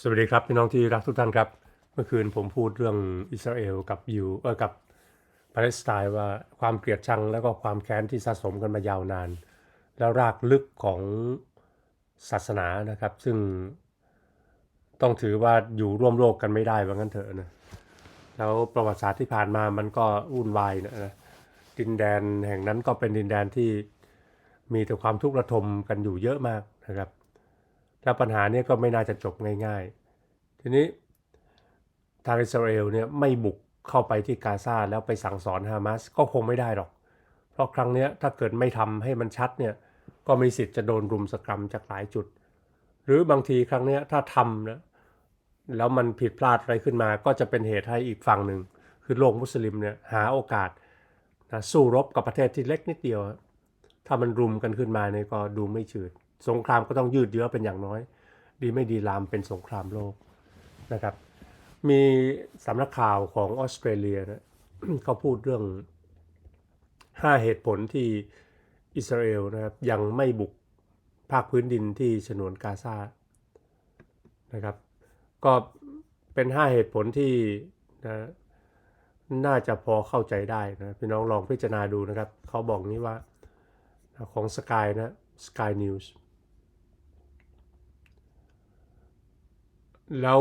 สวัสดีครับพี่น้องที่รักทุกท่านครับ เมื่อคืนผมพูดเรื่องอิสราเอลกับยูเออกับปาเลสไตน์ว่าความเกลียดชังแล้วก็ความแค้นที่สะสมกันมายาวนาน แล้วรากลึกของศาสนานะครับ ซึ่งต้องถือว่าอยู่ร่วมโลกกันไม่ได้ว่างั้นเถอะนะแล้วประวัติศาสตร์ที่ผ่านมามันก็วุ่นวายนะนะดินแดนแห่งนั้นก็เป็นดินแดนที่มีแต่ความทุกข์ระทมกันอยู่เยอะมากนะครับ แล้วปัญหาเนี้ก็ไม่น่าจะจบง่าย ๆ ทีนี้ทางอิสราเอลเนี่ยไม่บุกเข้าไปที่กาซาแล้วไปสั่งสอนฮามาสก็คงไม่ได้หรอก เพราะครั้งเนี้ยถ้าเกิดไม่ทำให้มันชัดเนี่ยก็มีสิทธิ์จะโดนรุมสกรรมจากหลายจุด หรือบางทีครั้งเนี้ยถ้าทำนะแล้วมันผิดพลาดอะไรขึ้นมา ก็จะเป็นเหตุให้อีกฝั่งหนึ่ง คือโลกมุสลิมเนี่ยหาโอกาสนะสู้รบกับประเทศที่เล็กนิดเดียว ถ้ามันรุมกันขึ้นมาเนี่ยก็ดูไม่ชืด สงครามก็ต้องยืดเยื้อเป็นอย่างน้อย ดีไม่ดีลามเป็นสงครามโลกนะครับ มีสำนักข่าวของออสเตรเลียนะเขาพูดเรื่อง 5 เหตุผลที่อิสราเอลนะครับยังไม่บุกภาคพื้นดินที่ฉนวนกาซานะครับ ก็เป็น 5 เหตุผลที่นะน่าจะพอเข้าใจได้นะพี่น้องลองพิจารณาดูนะครับ เขาบอกนี้ว่าของ Sky นะ Sky News แล้ว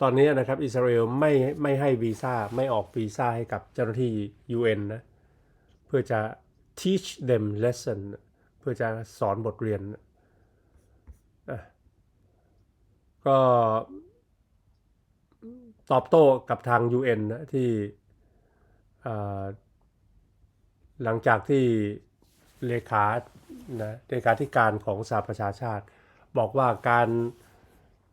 ตอนนี้นะครับ อิสราเอลไม่ไม่ให้วีซ่าไม่ออกวีซ่าให้กับเจ้าหน้าที่ UN นะ เพื่อจะ teach them lesson เพื่อจะสอนบทเรียนอะก็ตอบโต้กับทาง UN นะที่หลังจากที่เลขานะเลขาธิการของสหประชาชาติ บอกว่าการ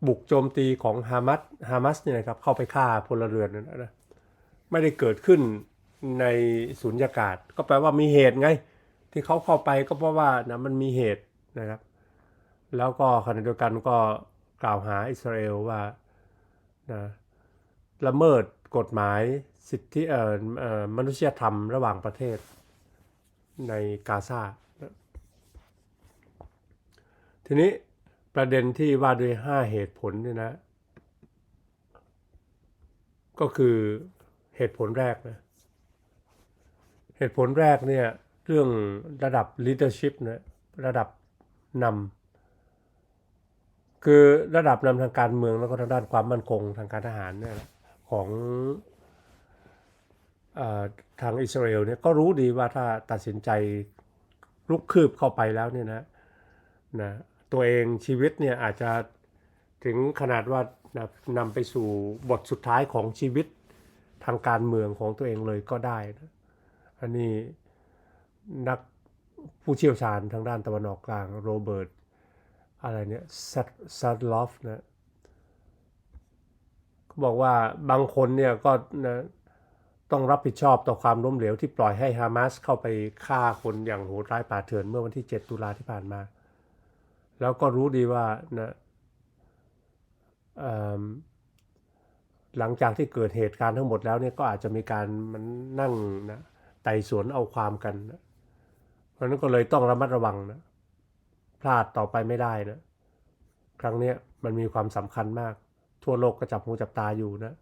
บุกโจมตีของฮามัสฮามัสเนี่ยนะครับเข้าไปฆ่าพลเรือนนนนะไม่ได้เกิดขึ้นในสุญญากาศ ก็แปลว่ามีเหตุไง ที่เขาเข้าไปก็เพราะว่านะมันมีเหตุนะครับ แล้วก็ขณะเดียวกันก็กล่าวหาอิสราเอลว่านะละเมิดกฎหมายสิทธิเอ่อเอ่อมนุษยธรรมระหว่างประเทศในกาซาทีนี้ ประเด็นที่ว่าด้วย5เหตุผลเนี่ยนะ ก็คือเหตุผลแรกนะ เหตุผลแรกเนี่ยเรื่องระดับ leadership นะระดับนำคือระดับนำทางการเมืองแล้วก็ทางด้านความมั่นคงทางการทหารเนี่ยของอทางอิสราเอลเนี่ยก็รู้ดีว่าถ้าตัดสินใจลุกคืบเข้าไปแล้วเนี่ยนะนะ ตัวเองชีวิตเนี่ยอาจจะถึงขนาดว่านำไปสู่บทสุดท้ายของชีวิตทางการเมืองของตัวเองเลยก็ได้นะอันนี้นักผู้เชี่ยวชาญทางด้านตะวันออกกลางโรเบิร์ตอะไรเนี่ยซัดลอฟนะเขาบอกว่าบางคนเนี่ยก็นะต้องรับผิดชอบต่อความล้มเหลวที่ปล่อยให้ฮามาสเข้าไปฆ่าคนอย่างโหดร้ายป่าเถื่อนเมื่อวันที่ 7 ตุลาที่ผ่านมา แล้วก็รู้ดีว่านะหลังจากที่เกิดเหตุการณ์ทั้งหมดแล้วเนี่ยก็อาจจะมีการมันนั่งนะไต่สวนเอาความกันนะเพราะนั้นก็เลยต้องระมัดระวังนะพลาดต่อไปไม่ได้นะครั้งนี้มันมีความสำคัญมาก ทั่วโลกก็จับหูจับตาอยู่นะ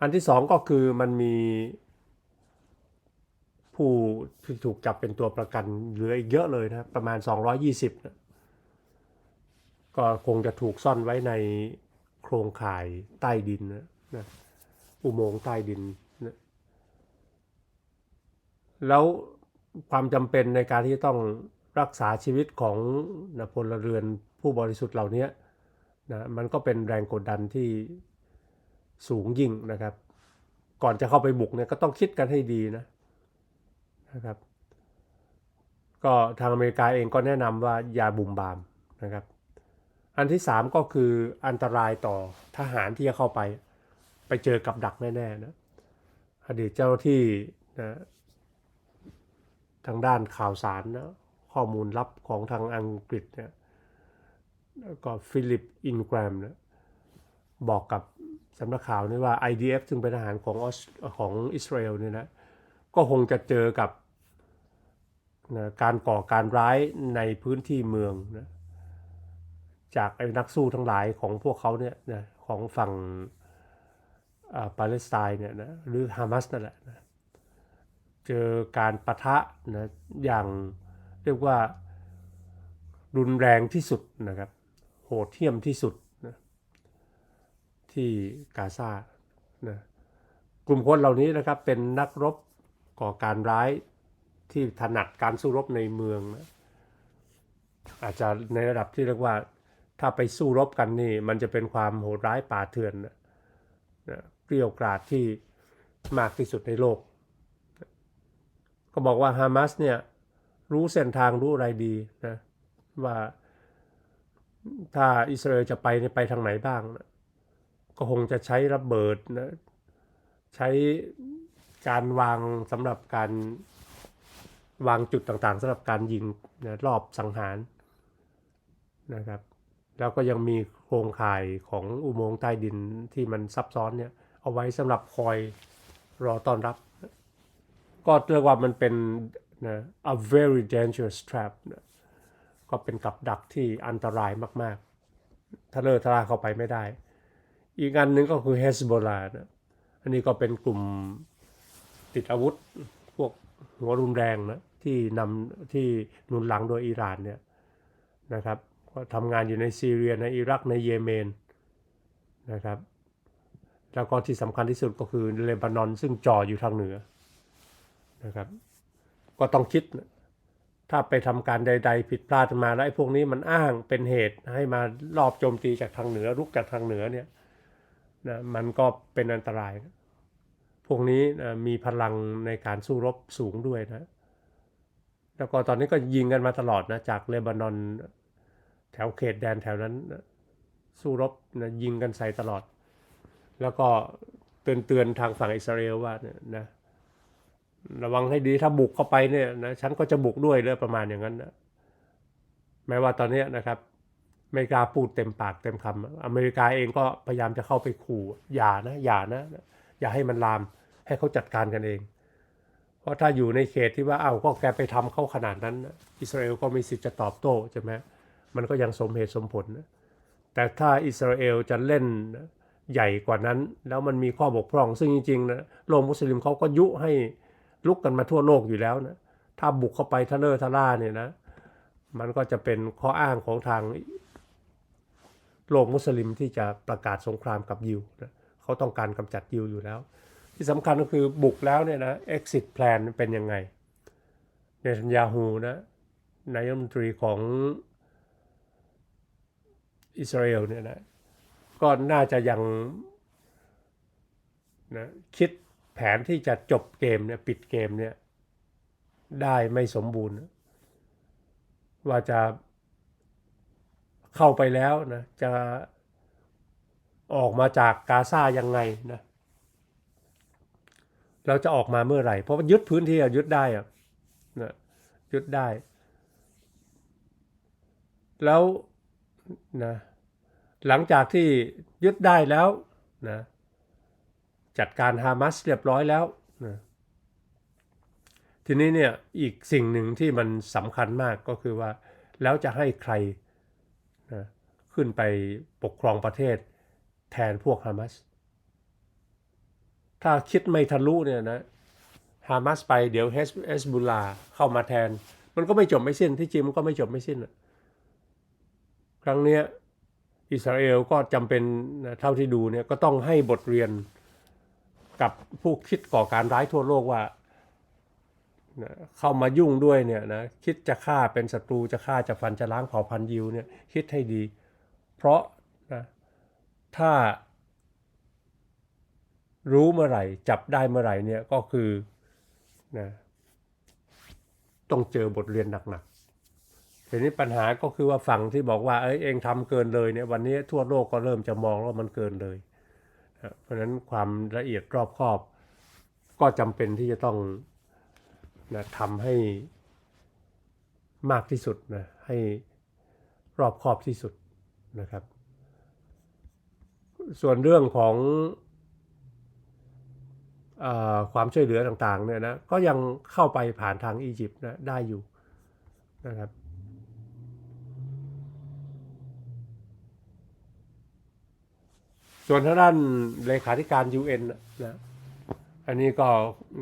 อันที่สองก็คือมันมีผู้ที่ถูกจับเป็นตัวประกันเหลืออีกเยอะเลยนะประมาณ 220นะ ก็คงจะถูกซ่อนไว้ในโครงข่ายใต้ดินนะอุโมงค์ใต้ดินนะแล้วความจำเป็นในการที่ต้องรักษาชีวิตของนะพลเรือนผู้บริสุทธิ์เหล่านี้นะมันก็เป็นแรงกดดันที่สูงยิ่งนะครับ ก่อนจะเข้าไปบุกเนี่ยก็ต้องคิดกันให้ดีนะนะครับ ก็ทางอเมริกาเองก็แนะนำว่าอย่าบุ่มบามนะครับ อันที่สามก็คืออันตรายต่อทหารที่จะเข้าไป ไปเจอกับดักแน่ๆนะอดีตเจ้าที่นะทางด้านข่าวสารนะข้อมูลลับของทางอังกฤษเนี่ยก็ฟิลิปอินแกรมนะบอกกับสำนักข่าวนี่ว่า IDF ซึ่งเป็นทหารของออสของอิสราเอลเนี่ยนะก็คงจะเจอกับนะการก่อการร้ายในพื้นที่เมืองนะ จากไอ้นักสู้ทั้งหลายของพวกเขาเนี่ยนะของฝั่งปาเลสไตน์เนี่ยนะหรือฮามาสนั่นแหละนะเจอการประทะนะอย่างเรียกว่ารุนแรงที่สุดนะครับโหดเหี้ยมที่สุดนะที่กาซานะกลุ่มคนเหล่านี้นะครับเป็นนักรบก่อการร้ายที่ถนัดการสู้รบในเมืองนะอาจจะในระดับที่เรียกว่า ถ้าไปสู้รบกันนี่ มันจะเป็นความโหดร้ายป่าเถื่อนนะเกลียวกราดที่มากที่สุดในโลก ก็บอกว่าฮามาสเนี่ยรู้เส้นทางรู้อะไรดีนะว่าถ้าอิสราเอลจะไปไปทางไหนบ้างนะก็คงจะใช้ระเบิดนะใช้การวางสำหรับการวางจุดต่างๆสำหรับการยิงนะรอบสังหารนะครับ แล้วก็ยังมีโครงข่ายของอุโมงค์ใต้ดินที่มันซับซ้อนเนี่ยเอาไว้สำหรับคอยรอต้อนรับ ก็เรียกว่ามันเป็นนะ a very dangerous trap นะก็เป็นกับดักที่อันตรายมากๆถ้าเลอทะลาเข้าไปไม่ได้ อีกอันหนึ่งก็คือเฮสโบลานะอันนี้ก็เป็นกลุ่มติดอาวุธ พวกหัวรุนแรงนะที่นำที่หนุนหลังโดยอิหร่านเนี่ยนะครับ ก็ทำงานอยู่ในซีเรียในอิรักในเยเมนนะครับแล้วก็ที่สำคัญที่สุดก็คือเลบานอนซึ่งจ่ออยู่ทางเหนือนะครับ ก็ต้องคิดถ้าไปทำการใด ๆ ผิดพลาดมาแล้วไอ้พวกนี้มันอ้างเป็นเหตุให้มารอบโจมตีจากทางเหนือรุกจากทางเหนือเนี่ยนะมันก็เป็นอันตรายนะพวกนี้นะมีพลังในการสู้รบสูงด้วยนะ แล้วก็ตอนนี้ก็ยิงกันมาตลอดนะจากเลบานอน แถวเขตแดนแถวนั้นสู้รบนะยิงกันใส่ตลอด แล้วก็เตือนเตือนทางฝั่งอิสราเอลว่าเนี่ยนะระวังให้ดีถ้าบุกเข้าไปเนี่ยนะฉันก็จะบุกด้วยเลยประมาณอย่างนั้นนะแม้ว่าตอนนี้นะครับไม่กาพูดเต็มปากเต็มคำอเมริกาเองก็พยายามจะเข้าไปขู่อย่านะอย่านะอย่าให้มันลามให้เขาจัดการกันเอง เพราะถ้าอยู่ในเขตที่ว่าเอ้าก็แกไปทำเขาขนาดนั้นนะอิสราเอลก็มีสิทธิ์จะตอบโต้ใช่ไหม มันก็ยังสมเหตุสมผลนะแต่ถ้าอิสราเอลจะเล่นใหญ่กว่านั้น แล้วมันมีข้อบกพร่อง ซึ่งจริงๆนะโลกมุสลิมเขาก็ยุให้ลุกกันมาทั่วโลกอยู่แล้วนะถ้าบุกเข้าไปทะเลอร์ทะล่าเนี่ยนะ มันก็จะเป็นข้ออ้างของทางโลกมุสลิมที่จะประกาศสงครามกับยิวนะเขาต้องการกำจัดยิวอยู่แล้ว ที่สำคัญก็คือบุกแล้วเนี่ยนะ exit plan เป็นยังไงเนทันยาฮูนะนายกรัฐมนตรีของ อิสราเอลเนี่ยนะก็น่าจะยังนะคิดแผนที่จะจบเกมเนี่ยปิดเกมเนี่ยได้ไม่สมบูรณ์ ว่าจะเข้าไปแล้วนะจะออกมาจากกาซายังไงนะเราจะออกมาเมื่อไหร่ เพราะยึดพื้นที่อะยึดได้อะนะยึดได้ แล้วนะ หลังจากที่ยึดได้แล้วนะจัดการฮามาสเรียบร้อยแล้วนะทีนี้เนี่ยอีกสิ่งหนึ่งที่มันสำคัญมากก็คือว่า แล้วจะให้ใครนะขึ้นไปปกครองประเทศแทนพวกฮามาสถ้าคิดไม่ทะลุเนี่ยนะฮามาสไปเดี๋ยวเฮสบุลาเข้ามาแทน มันก็ไม่จบไม่สิ้นที่จริงมันก็ไม่จบไม่สิ้น ครั้งเนี้ย อิสราเอลก็จำเป็นเท่าที่ดูเนี่ยก็ต้องให้บทเรียนกับผู้คิดก่อการร้ายทั่วโลกว่าเข้ามายุ่งด้วยเนี่ยนะคิดจะฆ่าเป็นศัตรูจะฆ่าจะฟันจะล้างเผ่าพันธุ์ยิวเนี่ยคิดให้ดี เพราะนะถ้ารู้เมื่อไหร่ จับได้เมื่อไหร่เนี่ยก็คือนะต้องเจอบทเรียนหนักๆ ทีนี้ปัญหาก็คือว่าฝั่งที่บอกว่าเอ้ยเองทำเกินเลยเนี่ยวันนี้ทั่วโลกก็เริ่มจะมองว่ามันเกินเลย เพราะฉะนั้นความละเอียดรอบคอบ ก็จำเป็นที่จะต้องนะทำให้มากที่สุดนะให้รอบคอบที่สุดนะครับ ส่วนเรื่องของอความช่วยเหลือต่างๆเนี่ยนะก็ยังเข้าไปผ่านทางอียิปต์นะได้อยู่นะครับ ส่วนทางด้านเลขาธิการ UN นะนะอันนี้ก็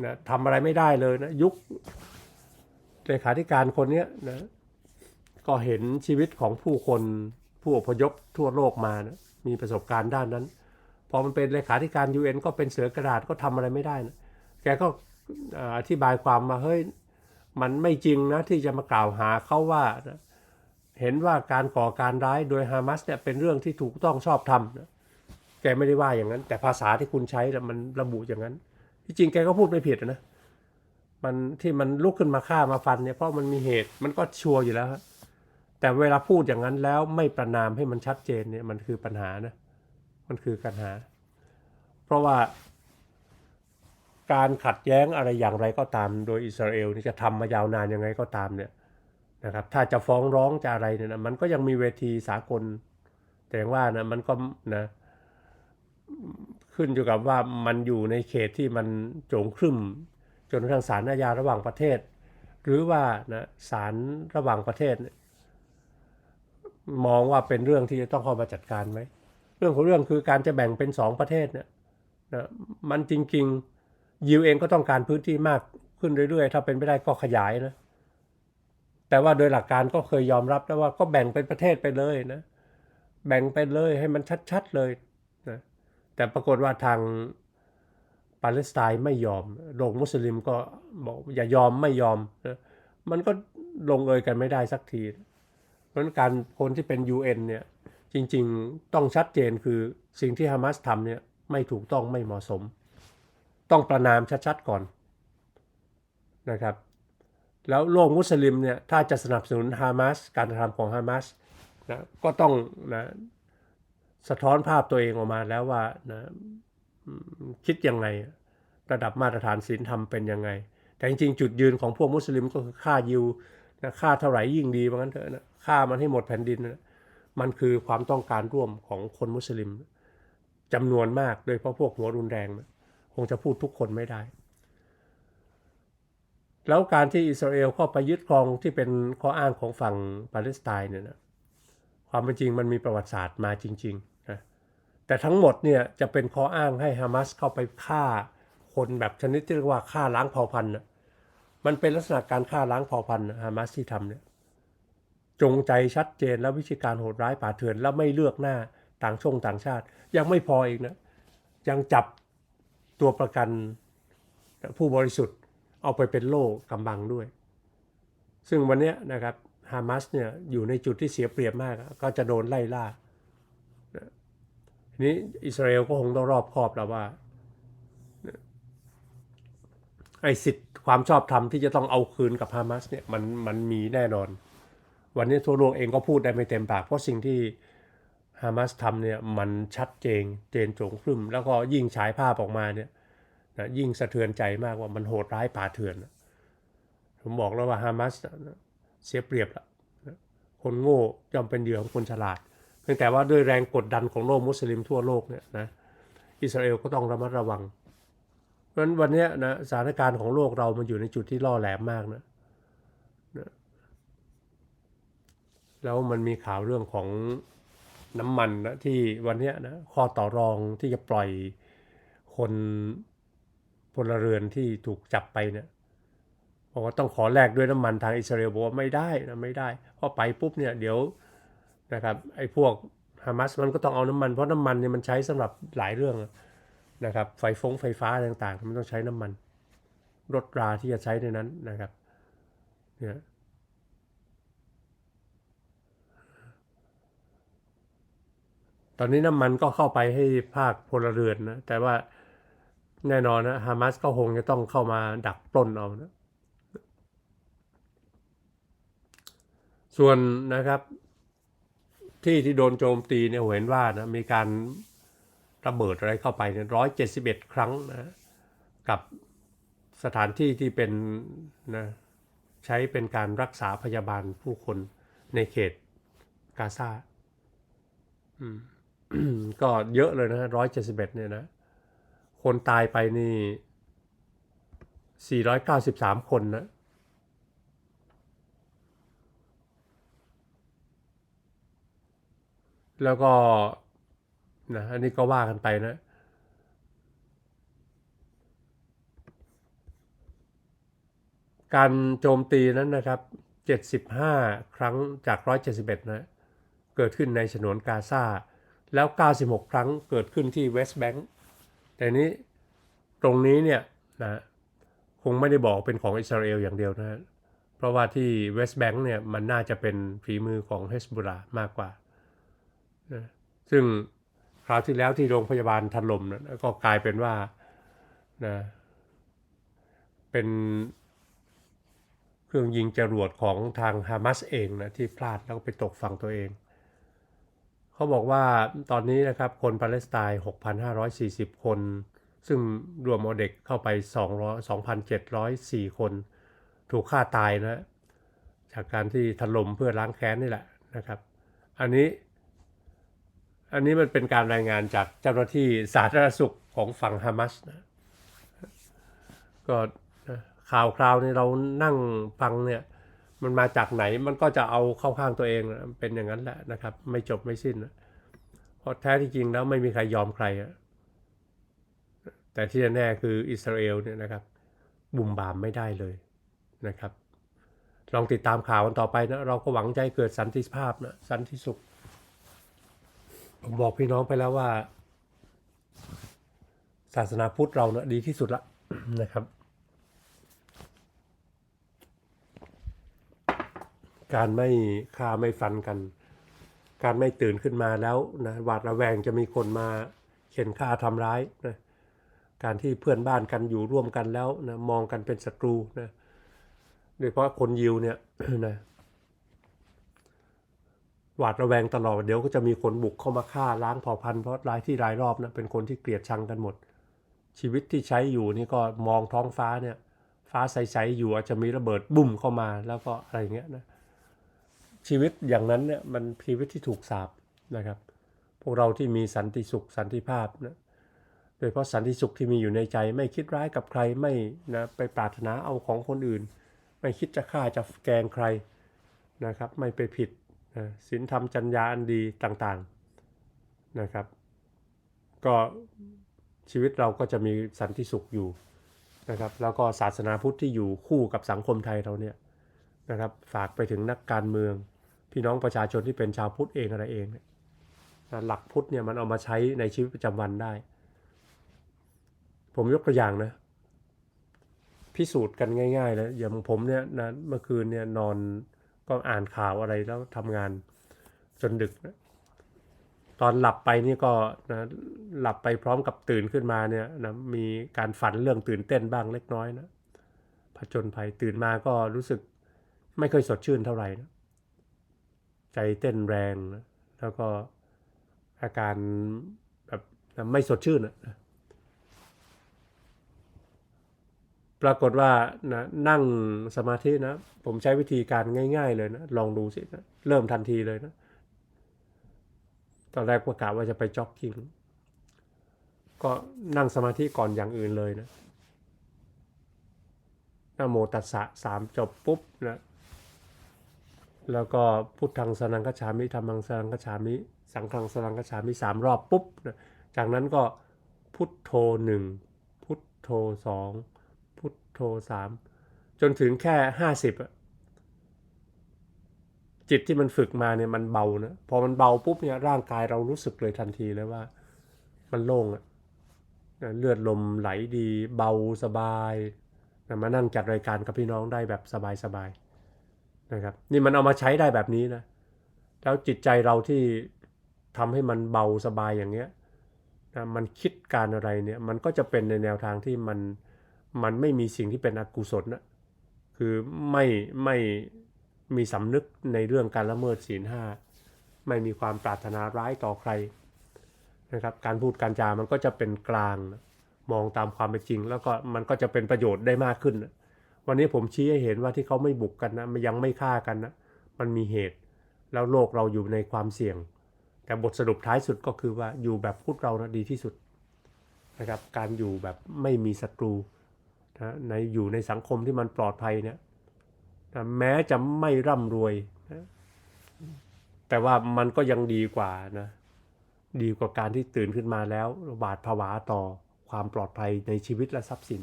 นะทำอะไรไม่ได้เลยนะยุคเลขาธิการคนนี้นะก็เห็นชีวิตของผู้คนผู้อพยพทั่วโลกมานะมีประสบการณ์ด้านนั้น พอมันเป็นเลขาธิการ UN ก็เป็นเสือกระดาษก็ทำอะไรไม่ได้นะแกก็เอ่ออธิบายความมาเฮ้ยมันไม่จริงนะที่จะมากล่าวหาเขาว่านะเห็นว่าการก่อการร้ายโดยฮามาสเนี่ยเป็นเรื่องที่ถูกต้องชอบธรรมนะ แกไม่ได้ว่าอย่างนั้น แต่ภาษาที่คุณใช้น่ะมันระบุอย่างนั้น ที่จริงแกก็พูดไม่ผิดนะมันที่มันลุกขึ้นมาฆ่ามาฟันเนี่ยเพราะมันมีเหตุมันก็ชัวร์อยู่แล้วแต่เวลาพูดอย่างนั้นแล้วไม่ประนามให้มันชัดเจนเนี่ยมันคือปัญหานะมันคือปัญหา เพราะว่าการขัดแย้งอะไรอย่างไรก็ตาม โดยอิสราเอลนี่จะทำมายาวนานยังไงก็ตามเนี่ยนะครับถ้าจะฟ้องร้องจะอะไรเนี่ยนะมันก็ยังมีเวทีสากลแต่ว่านะมันก็นะ ขึ้นอยู่กับว่ามันอยู่ในเขตที่มันโจงครึ่ม จนทั่งศาลอาญาระหว่างประเทศ หรือว่านะศาลระหว่างประเทศ มองว่าเป็นเรื่องที่จะต้องเข้ามาจัดการไหมเรื่องของเรื่องคือการจะแบ่งเป็นสองประเทศเนี่ยนะมันจริงๆยิวเองก็ต้องการพื้นที่มากขึ้นเรื่อยๆ ถ้าเป็นไปได้ก็ขยายนะแต่ว่าโดยหลักการก็เคยยอมรับแล้วว่าก็แบ่งเป็นประเทศไปเลยนะแบ่งไปเลยให้มันชัดๆเลย แต่ปรากฏว่าทางปาเลสไตน์ไม่ยอมโลกมุสลิมก็บอกอย่ายอมไม่ยอมนะมันก็ลงเอยกันไม่ได้สักที เพราะงั้นการคนที่เป็น UN เนี่ยจริงๆต้องชัดเจนคือสิ่งที่ฮามาสทำเนี่ยไม่ถูกต้องไม่เหมาะสม ต้องประนามชัดๆก่อนนะครับ แล้วโลกมุสลิมเนี่ยถ้าจะสนับสนุนฮามาสการกระทำของฮามาสนะก็ต้องนะ สะท้อนภาพตัวเองออกมาแล้วว่านะคิดยังไงระดับมาตรฐานศีลธรรมเป็นยังไง แต่จริงๆ จุดยืนของพวกมุสลิมก็คือฆ่ายิวนะฆ่าเท่าไหร่ยิ่งดีว่างั้นเถอะนะฆ่ามันให้หมดแผ่นดินนะมันคือความต้องการร่วมของคนมุสลิมจำนวนมากโดยเฉพาะพวกหัวรุนแรงนะคงจะพูดทุกคนไม่ได้ แล้วการที่อิสราเอลเข้าไปยึดครองที่เป็นข้ออ้างของฝั่งปาเลสไตน์เนี่ยนะ ความเป็นจริงมันมีประวัติศาสตร์มาจริงๆนะแต่ทั้งหมดเนี่ยจะเป็นข้ออ้างให้ฮามาสเข้าไปฆ่าคนแบบชนิดที่เรียกว่าฆ่าล้างเผ่าพันธุ์นะมันเป็นลักษณะการฆ่าล้างเผ่าพันธุ์ฮามาสที่ทำเนี่ยจงใจชัดเจนและวิธีการโหดร้ายป่าเถื่อนแล้วไม่เลือกหน้าต่างช่องต่างชาติ ยังไม่พออีกนะยังจับตัวประกันผู้บริสุทธิ์เอาไปเป็นโล่กำบังด้วย ซึ่งวันนี้นะครับ ฮามาสเนี่ยอยู่ในจุดที่เสียเปรียบมาก ก็จะโดนไล่ล่านะทีนี้อิสราเอลก็คงต้องรอบคอบแล้วว่าไอสิทธิ์ความชอบธรรมที่จะต้องเอาคืนกับฮามาสเนี่ยมันมันมีแน่นอน วันนี้ทั่วโลกเองก็พูดได้ไม่เต็มปาก เพราะสิ่งที่ฮามาสทำเนี่ยมันชัดเจนเจนโจงครึมแล้วก็ยิ่งฉายภาพออกมาเนี่ยนะยิ่งสะเทือนใจมากว่ามันโหดร้ายป่าเถื่อน ผมบอกแล้วว่าฮามาส เสียเปรียบละนะคนโง่ย่อมเป็นเหยื่อของคนฉลาด เพียงแต่ว่าด้วยแรงกดดันของโลกมุสลิมทั่วโลกเนี่ยนะอิสราเอลก็ต้องระมัดระวังเพราะฉะนั้นวันนี้นะสถานการณ์ของโลกเรามันอยู่ในจุดที่ล่อแหลมมากนะนะแล้วมันมีข่าวเรื่องของน้ำมันนะที่วันนี้นะข้อต่อรองที่จะปล่อยคนพลเรือนที่ถูกจับไปเนี่ย บอกว่าต้องขอแลกด้วยน้ำมันทางอิสราเอลบอกว่าไม่ได้นะไม่ได้เพราะไปปุ๊บเนี่ยเดี๋ยวนะครับไอ้พวกฮามาสมันก็ต้องเอาน้ำมันเพราะน้ำมันเนี่ยมันใช้สำหรับหลายเรื่องนะครับไฟฟงไฟฟ้าต่างๆ มันต้องใช้น้ำมัน รถราที่จะใช้ในนั้นนะครับเนี่ยตอนนี้น้ำมันก็เข้าไปให้ภาคพลเรือนนะแต่ว่าแน่นอนนะฮามาสก็คงจะต้องเข้ามาดักปล้นเอานะ ส่วนนะครับ ที่ที่โดนโจมตีเนี่ยเห็นว่านะมีการระเบิดอะไรเข้าไปเนี่ยร้อยเจ็ดสิบเอ็ดครั้งนะกับสถานที่ที่เป็นนะใช้เป็นการรักษาพยาบาลผู้คนในเขตกาซาก็เยอะเลยนะร้อยเจ็ดสิบเอ็ดเนี่ยนะ คนตายไปนี่สี่ร้อยเก้าสิบสามคนนะ แล้วก็นะอันนี้ก็ว่ากันไปนะ การโจมตีนั้นนะครับ 75 ครั้งจาก 171 นะ เกิดขึ้นในฉนวนกาซาแล้ว 96 ครั้งเกิดขึ้นที่เวสต์แบงก์แต่นี้ตรงนี้เนี่ยนะคงไม่ได้บอกเป็นของอิสราเอลอย่างเดียวนะ เพราะว่าที่เวสต์แบงก์เนี่ยมันน่าจะเป็นฝีมือของเฮสบุลามากกว่า นะซึ่งคราวที่แล้วที่โรงพยาบาลถล่มนะก็กลายเป็นว่านะเป็นเครื่องยิงจรวดของทางฮามาสเองนะที่พลาดแล้วก็ไปตกฝั่งตัวเอง เขาบอกว่าตอนนี้นะครับคนปาเลสไตน์ 6,540 คน ซึ่งรวมเอาเด็กเข้าไป 200 2,704 คน ถูกฆ่าตายนะ จากการที่ถล่มเพื่อล้างแค้นนี่แหละนะครับ อันนี้ อันนี้มันเป็นการรายงานจากเจ้าหน้าที่สาธารณสุขของฝั่งฮามาสนะก็ข่าวคราวนี้เรานั่งฟังเนี่ยมันมาจากไหนมันก็จะเอาเข้าข้างตัวเองเป็นอย่างนั้นแหละนะครับ ไม่จบไม่สิ้นเพราะแท้ที่จริงแล้วไม่มีใครยอมใครแต่ที่แน่คืออิสราเอลเนี่ยนะครับ บุ่มบามไม่ได้เลยนะครับ ลองติดตามข่าวกันต่อไปนะ เราก็หวังใจเกิดสันติภาพนะสันติสุข ผมบอกพี่น้องไปแล้วว่า ศาสนาพุทธเราเนะดีที่สุดละนะครับ การไม่ฆ่าไม่ฟันกัน การไม่ตื่นขึ้นมาแล้วนะหวาดระแวงจะมีคนมาเข็นฆ่าทำร้ายนะการที่เพื่อนบ้านกันอยู่ร่วมกันแล้วนะมองกันเป็นศัตรูนะโดยเฉพาะคนยิวเนี่ยนะ หวาดระแวงตลอดเดี๋ยวก็จะมีคนบุกเข้ามาฆ่าล้างเผ่าพันธุ์เพราะรายที่รายรอบนะเป็นคนที่เกลียดชังกันหมด ชีวิตที่ใช้อยู่นี่ก็มองท้องฟ้าเนี่ยฟ้าใสๆอยู่อาจจะมีระเบิดบุ่มเข้ามาแล้วก็อะไรอย่างเงี้ยนะชีวิตอย่างนั้นเนี่ยมันชีวิตที่ถูกสาปนะครับ พวกเราที่มีสันติสุขสันติภาพนะโดยเฉพาะสันติสุขที่มีอยู่ในใจ ไม่คิดร้ายกับใครไม่นะไปปรารถนาเอาของคนอื่น ไม่คิดจะฆ่าจะแกงใครนะครับ ไม่ไปผิด ศีลธรรมจัญญาอันดีต่างๆนะครับ ก็ชีวิตเราก็จะมีสันติสุขอยู่นะครับ แล้วก็ศาสนาพุทธที่อยู่คู่กับสังคมไทยเราเนี่ยนะครับฝากไปถึงนักการเมือง พี่น้องประชาชนที่เป็นชาวพุทธเองอะไรเองเนี่ยนะหลักพุทธเนี่ยมันเอามาใช้ในชีวิตประจำวันได้ ผมยกตัวอย่างนะพิสูจน์กันง่ายๆนะอย่างผมเนี่ยนะเมื่อคืนเนี่ยนอน ก็อ่านข่าวอะไรแล้วทำงานจนดึกนะตอนหลับไปนี่ก็นะหลับไปพร้อมกับตื่นขึ้นมาเนี่ยนะมีการฝันเรื่องตื่นเต้นบ้างเล็กน้อยนะผจญภัยตื่นมาก็รู้สึกไม่เคยสดชื่นเท่าไหร่นะใจเต้นแรงนะแล้วก็อาการแบบไม่สดชื่นนะ ปรากฏว่านะนั่งสมาธินะ ผมใช้วิธีการง่าย ๆ เลยนะ ลองดูสินะเริ่มทันทีเลยนะ ตอนแรกประกาศว่าจะไปจ็อกกิ้งก็นั่งสมาธิก่อนอย่างอื่นเลยนะนะโมตัสสะสามจบปุ๊บนะแล้วก็พุทธังสนังกชามิธรรมังสนังกชามิ สังฆังสนังกชามิสามรอบปุ๊บนะจากนั้นก็พุทโธหนึ่งพุทโธสอง พุทโธสามจนถึงแค่ห้าสิบอะจิตที่มันฝึกมาเนี่ยมันเบานะพอมันเบาปุ๊บเนี่ยร่างกายเรารู้สึกเลยทันทีเลยว่า มันโล่งอะเลือดลมไหลดี เบาสบายมานั่งจัดรายการกับพี่น้องได้แบบสบายๆนะครับ นี่มันเอามาใช้ได้แบบนี้นะแล้วจิตใจเราที่ทำให้มันเบาสบายอย่างเงี้ยนะมันคิดการอะไรเนี่ยมันก็จะเป็นในแนวทางที่มัน มันไม่มีสิ่งที่เป็นอกุศลนะคือไม่ไม่มีสำนึกในเรื่องการละเมิดศีลห้าไม่มีความปรารถนาร้ายต่อใครนะครับการพูดการจามันก็จะเป็นกลางนะมองตามความเป็นจริง แล้วก็มันก็จะเป็นประโยชน์ได้มากขึ้นนะวันนี้ผมชี้ให้เห็นว่าที่เขาไม่บุกกันนะมันยังไม่ฆ่ากันนะมันมีเหตุ แล้วโลกเราอยู่ในความเสี่ยง แต่บทสรุปท้ายสุดก็คือว่าอยู่แบบพูดเรานะดีที่สุดนะครับการอยู่แบบไม่มีศัตรู นะในอยู่ในสังคมที่มันปลอดภัยเนี่ยนะแม้จะไม่ร่ำรวยนะแต่ว่ามันก็ยังดีกว่านะดีกว่าการที่ตื่นขึ้นมาแล้วบาดผวาต่อความปลอดภัยในชีวิตและทรัพย์สิน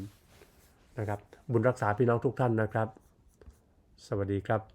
นะครับ บุญรักษาพี่น้องทุกท่านนะครับ สวัสดีครับ